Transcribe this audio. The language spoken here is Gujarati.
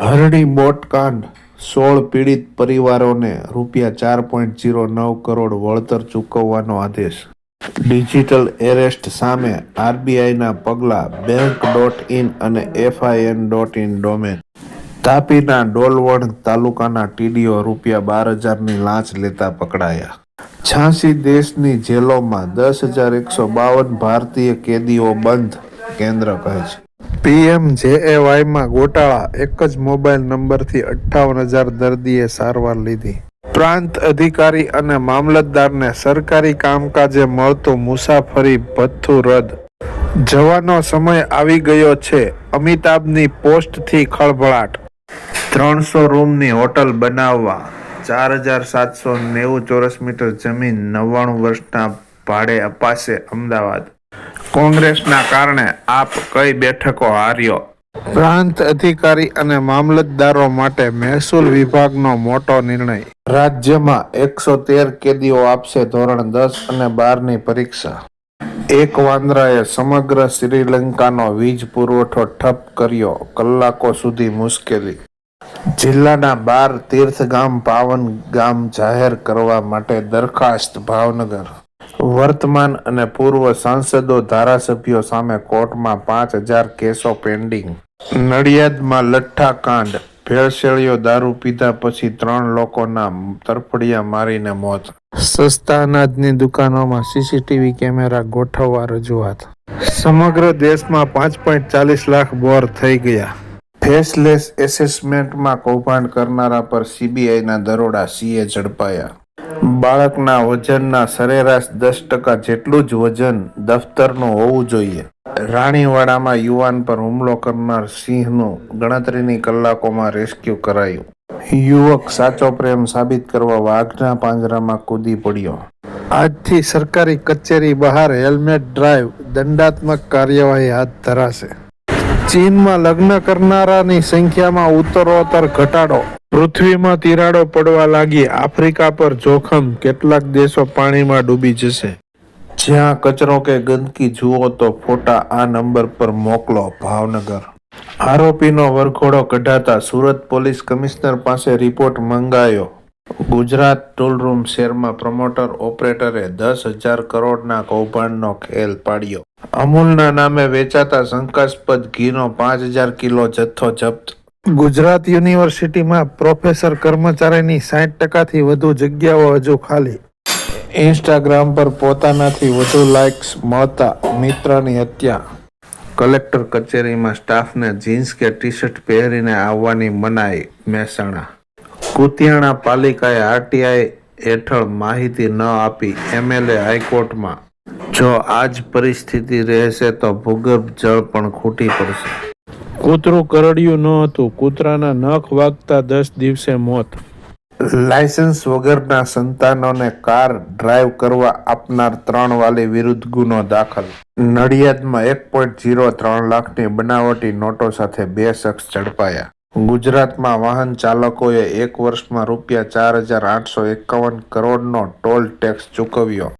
હરણી બોટકાંડ સોળ પીડિત પરિવારોને રૂપિયા ચાર પોઈન્ટ જીરો નવ કરોડ વળતર ચૂકવવાનો આદેશ. ડિજિટલ એરેસ્ટ સામે આરબીઆઈના પગલાં બેંક ડોટ ઇન અને એફઆઈએન ડોટ ઇન ડોમેન તાપીના ડોલવણ તાલુકાના ટીડીઓ રૂપિયા બાર હજારની લાંચ લેતા પકડાયા. છાસી દેશની જેલોમાં દસ હજાર એકસો બાવન ભારતીય કેદીઓ બંધ, કેન્દ્ર કહે છે. પીએમ જેએવાયમાં ગોટાળા એક જ મોબાઈલ નંબરથી અઠ્ઠાવન હજાર દર્દીએ સારવાર લીધી. પ્રાંત અધિકારી અને મામલતદારને સરકારી કામકાજે મળતું મુસાફરી ભથ્થું રદ. જવાનો સમય આવી ગયો છે. અમિતાભની પોસ્ટથી ખળભળાટ. ત્રણસો રૂમની હોટલ બનાવવા. ચાર હજાર સાતસો નેવું ચોરસ મીટર જમીન નવ્વાણું વર્ષના ભાડે અપાશે અમદાવાદ. કોંગ્રેસના કારણે આપ કઈ બેઠકો હાર્યો? પ્રાંત અધિકારી અને મામલતદારો માટે મહેસૂલ વિભાગનો મોટો નિર્ણય. રાજ્યમાં એકસો તેર કેદીઓ આપશે ધોરણ દસ અને બારની પરીક્ષા. એક વાંદરાએ સમગ્ર શ્રીલંકાનો વીજ પુરવઠો ઠપ કર્યો કલાકો સુધી મુશ્કેલી. જિલ્લાના બાર તીર્થગામ, પાવન ગામ જાહેર કરવા માટે દરખાસ્ત ભાવનગર. વર્તમાન અને પૂર્વ સાંસદો ધારાસભ્યો સામે કોર્ટમાં પાંચ હજાર કેસો પેન્ડિંગ. નડિયાદમાં લઠ્ઠા કાંડ ભેળસેળીઓ દારૂ પીધા પછી ત્રણ લોકોના તરફડિયા મારીને મોત. સસ્તા અનાજની દુકાનોમાં સીસીટીવી કેમેરા ગોઠવવા રજૂઆત. સમગ્ર દેશમાં પાંચ પોઈન્ટ ચાલીસ લાખ બોર થઈ ગયા. ફેસલેસ એસેસમેન્ટમાં કૌભાંડ કરનારા પર સીબીઆઈના દરોડા સીએ ઝડપાયા. બાળકના વજનના સરેરાશ દસ ટકા જેટલું જ વજન દફતરનું હોવું જોઈએ. રાણીવાડામાં યુવાન પર હુમલો કરનાર સિંહનું ગણતરીની કલાકોમાં રેસ્ક્યુ કરાયું. યુવક સાચો પ્રેમ સાબિત કરવા વાઘના પાંજરામાં કૂદી પડ્યો. આજથી સરકારી કચેરી બહાર હેલ્મેટ ડ્રાઈવ, દંડાત્મક કાર્યવાહી હાથ ધરાશે. ચીનમાં લગ્ન કરનારાની સંખ્યામાં ઉત્તરોત્તર ઘટાડો પૃથ્વીમાં તિરાડો પડવા લાગી આફ્રિકા પર જોખમ કેટલાક દેશો પાણીમાં ડૂબી જશે. જ્યાં કચરો કે ગંદકી જુઓ તો ફોટા આ નંબર પર મોકલો, ભાવનગર. આરોપીનો વરઘોડો કઢાતા સુરત પોલીસ કમિશનર પાસે રિપોર્ટ મંગાયો. ગુજરાત ટૂલરૂમ શેરમાં પ્રમોટર ઓપરેટરે દસ હજાર કરોડના કૌભાંડનો ખેલ પાડ્યો. અમૂલના નામે વેચાતા શંકાસ્પદ ઘીનો પાંચ હજાર કિલો જથ્થો જપ્ત ગુજરાત યુનિવર્સિટીમાં પ્રોફેસર કર્મચારીની સાઠ ટકાથી વધુ જગ્યાઓ હજુ ખાલી. ઇન્સ્ટાગ્રામ પર પોતાનાથી વધુ લાઇક્સ મળતા મિત્રની હત્યા. કલેક્ટર કચેરીમાં સ્ટાફને જીન્સ કે ટી શર્ટ પહેરીને આવવાની મનાઈ મહેસાણા. કુતિયાણા પાલિકાએ આરટીઆઈ હેઠળ માહિતી ન આપી એમએલએ હાઈકોર્ટમાં. જો આ જ પરિસ્થિતિ રહેશે તો ભૂગર્ભ જળ પણ ખૂટી પડશે. કૂતરું કરડ્યું ન હતું. કૂતરાના નખ વાગતા દસ દિવસે મોત. લાયસન્સ વગરના સંતાનોને કાર ડ્રાઈવ કરવા આપનાર ત્રણ વાલી વિરુદ્ધ ગુનો દાખલ. નડિયાદમાં એક પોઈન્ટ જીરો ત્રણ લાખની બનાવટી નોટો સાથે બે શખ્સ ઝડપાયા. ગુજરાતમાં વાહન ચાલકોએ એક વર્ષમાં રૂપિયા ચાર હજાર આઠસો એકાવન કરોડનો ટોલ ટેક્સ ચૂકવ્યો.